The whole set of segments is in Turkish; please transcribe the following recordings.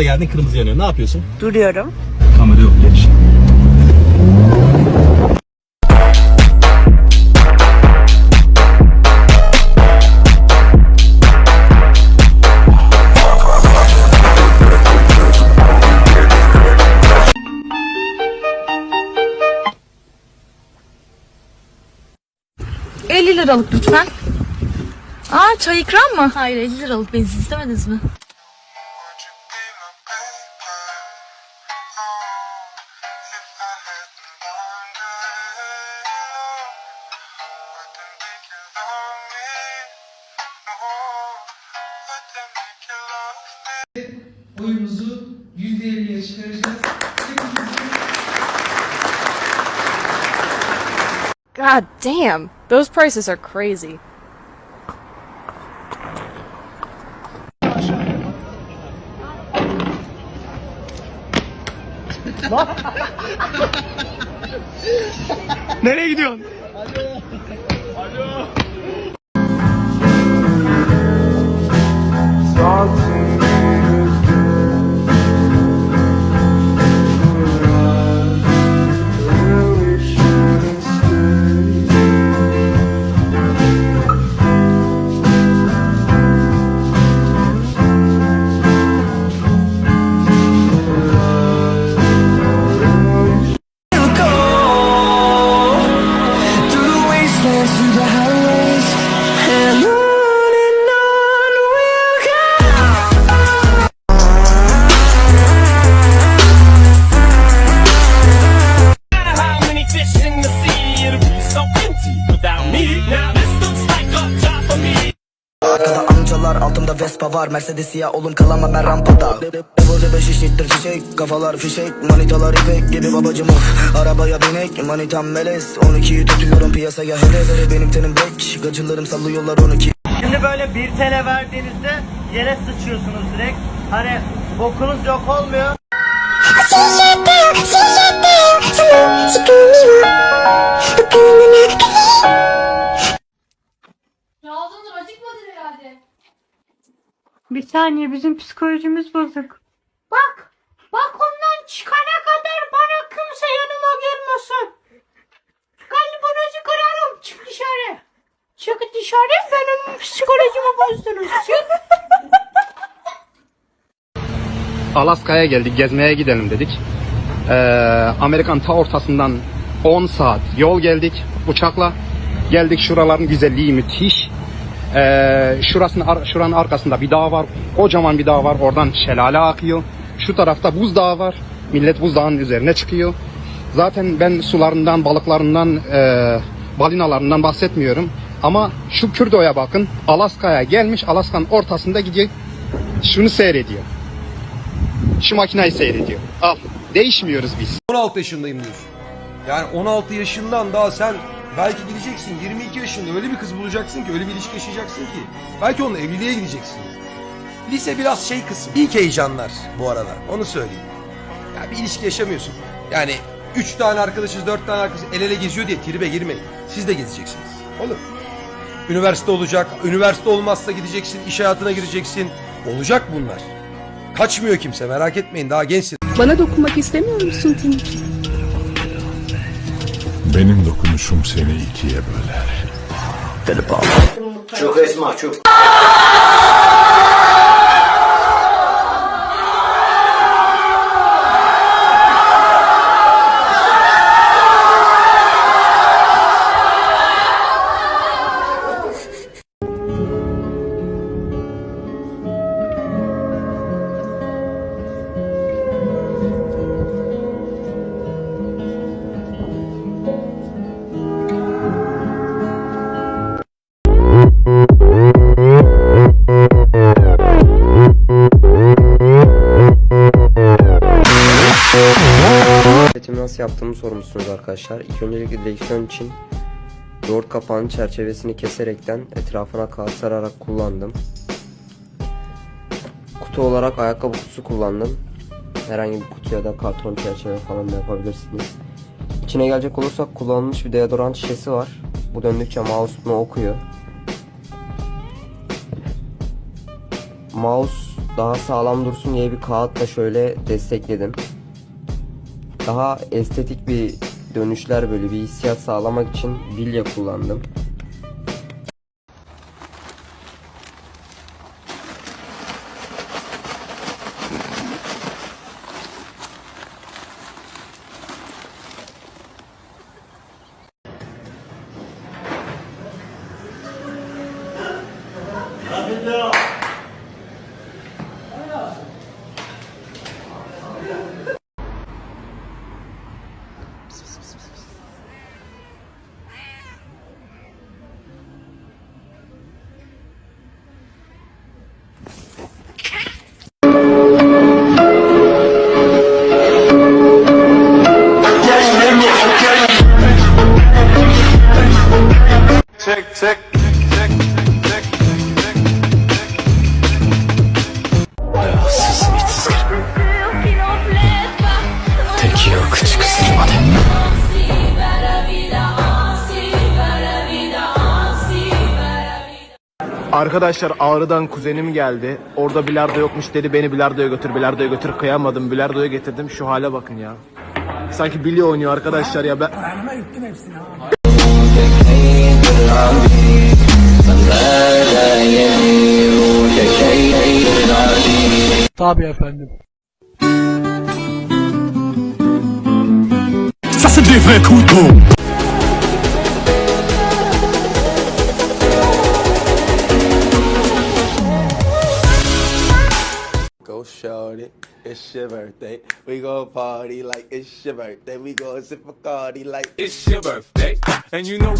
Işıklara geldin kırmızı yanıyor. Ne yapıyorsun? Duruyorum. Kamera yok geç. ...50 liralık lütfen. Aa çay ikram mı? Hayır 50 liralık beni siz istemediniz mi? Oyumuzu %50'ye çıkaracağız. God damn, those prices are crazy. Nereye gidiyorsun? How Vespa var Mercedes siyah oğlum kalama ben rampada. Devoze beş işittir çiçek Kafalar fişek manitalar ipek gibi babacım of. Arabaya binek manitam melez. 12'yi tutuyorum piyasaya hele Benim tenim bek gacılarım sallıyorlar 12 Şimdi böyle bir TL verdiğinizde yere sıçıyorsunuz direkt. Hani bokunuz yok olmuyor. Saniye bizim psikolojimiz bozuk. Bak. Bak ondan çıkana kadar bana kimse yanıma gelmesin. Kalbinizi kırarım. Çık dışarı. Çık dışarı benim psikolojimi bozdunuz. Çık. Alaska'ya geldik, gezmeye gidelim dedik. Ee, Amerikan ta ortasından 10 saat yol geldik uçakla. Geldik şuraların güzelliği müthiş. Ee, şurasının, ar- şuranın arkasında bir dağ var. Kocaman bir dağ var. Oradan şelale akıyor. Şu tarafta buzdağı var. Millet buzdağının üzerine çıkıyor. Zaten ben sularından, balıklarından, e, balinalarından bahsetmiyorum. Ama şu Kürdo'ya bakın. Alaska'ya gelmiş. Alaska'nın ortasında gidiyor. Şunu seyrediyor. Şu makinayı seyrediyor. Al. Değişmiyoruz biz. 16 yaşındayım diyorsun. Yani 16 yaşından daha sen belki gideceksin 22 yaşında öyle bir kız bulacaksın ki öyle bir ilişki yaşayacaksın ki belki onunla evliliğe gideceksin. Lise biraz şey kısmı. İlk heyecanlar bu arada onu söyleyeyim. Ya bir ilişki yaşamıyorsun. Yani 3 tane arkadaşız 4 tane arkadaş el ele geziyor diye tribe girmeyin. Siz de gezeceksiniz. Olur. Üniversite olacak. Üniversite olmazsa gideceksin. iş hayatına gireceksin. Olacak bunlar. Kaçmıyor kimse merak etmeyin daha gençsiniz. Bana dokunmak istemiyor musun Tim? Benim dokunuşum seni ikiye böler. Çok esma çok Yaptığımı sormuşsunuz arkadaşlar. İlk öncelikle direksiyon için yoğurt kapağının çerçevesini keserekten etrafına kağıt sararak kullandım. Kutu olarak ayakkabı kutusu kullandım. Herhangi bir kutu ya da karton çerçeve falan da yapabilirsiniz. İçine gelecek olursak kullanılmış bir deodorant şişesi var. Bu döndükçe mouse bunu okuyor. Mouse daha sağlam dursun diye bir kağıtla şöyle destekledim. Daha estetik bir dönüşler böyle bir hissiyat sağlamak için bilye kullandım. Arkadaşlar Ağrı'dan kuzenim geldi. Orada bilardo yokmuş dedi beni bilardoya götür bilardoya götür kıyamadım. Bilardoya getirdim şu hale bakın ya. Sanki bilye oynuyor arkadaşlar ya ben. Ça c'est des vrais couteaux Go shorty, it's your birthday. We go party like it's your birthday. We go sip a party like it's your birthday. And you know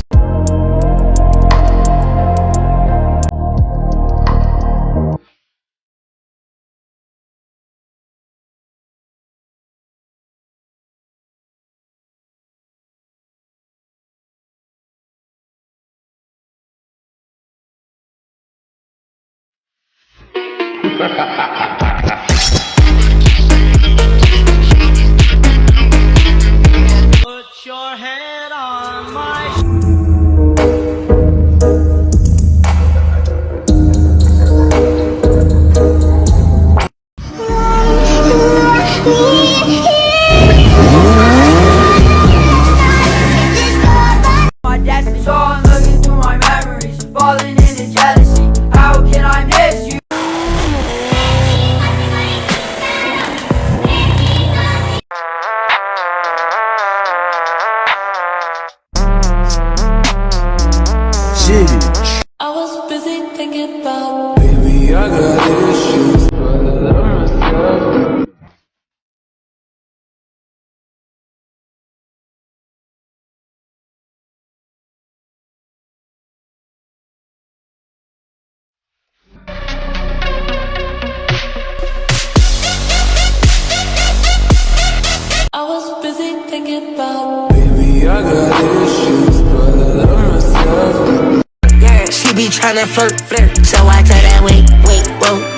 Ha ha ha ha! About Baby, I got issues, but I love myself. She be tryna flirt, flirt. So I tell that wait, wait, whoa,